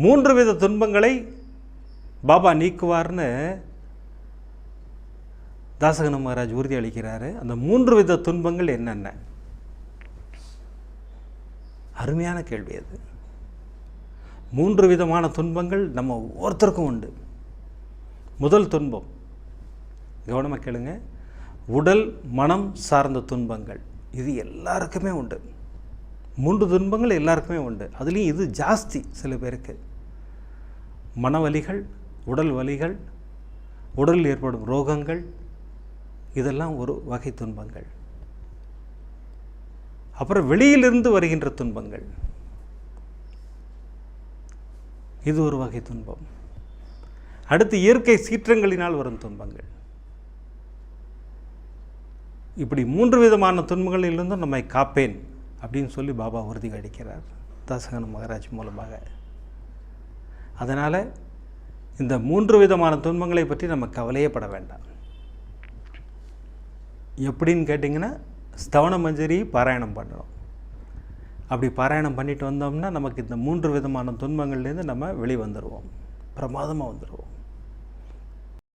மூன்று வித துன்பங்களை பாபா நீக்குவார்னு தாசகன மகாராஜ் உறுதி அளிக்கிறாரு. அந்த மூன்று வித துன்பங்கள் என்னென்ன? அருமையான கேள்வி அது. மூன்று விதமான துன்பங்கள் நம்ம ஒவ்வொருத்தருக்கும் உண்டு. முதல் துன்பம் கவனமாக கேளுங்க. உடல் மனம் சார்ந்த துன்பங்கள் இது எல்லாருக்குமே உண்டு. மூன்று துன்பங்கள் எல்லாருக்குமே உண்டு. அதுலேயும் இது ஜாஸ்தி சில பேருக்கு. மனவலிகள் உடல் வலிகள் உடலில் ஏற்படும் ரோகங்கள் இதெல்லாம் ஒரு வகை துன்பங்கள். அப்புறம் வெளியிலிருந்து வருகின்ற துன்பங்கள். இது ஒரு வகை துன்பம். அடுத்து இயற்கை சீற்றங்களினால் வரும் துன்பங்கள். இப்படி மூன்று விதமான துன்பங்களிலிருந்தும் நம்மை காப்பேன் அப்படின்னு சொல்லி பாபா உறுதி அளிக்கிறார் தாசகன மகராஜ் மூலமாக. அதனால் இந்த மூன்று விதமான துன்பங்களை பற்றி நம்ம கவலையப்பட வேண்டாம். எப்படின்னு கேட்டிங்கன்னா ஸ்தவன மஞ்சரி பாராயணம் பண்ணணும். அப்படி பாராயணம் பண்ணிட்டு வந்தோம்னா நமக்கு இந்த மூன்று விதமான துன்பங்கள்லேருந்து நம்ம வெளிவந்துடுவோம் பிரமாதமாக வந்துடுவோம்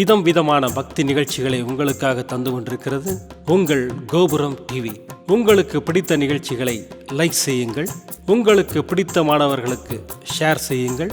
விதம் விதமான பக்தி நிகழ்ச்சிகளை உங்களுக்காக தந்து கொண்டிருக்கிறது உங்கள் கோபுரம் டிவி. உங்களுக்கு பிடித்த நிகழ்ச்சிகளை லைக் செய்யுங்கள். உங்களுக்கு பிடித்த மாணவர்களுக்கு ஷேர் செய்யுங்கள்.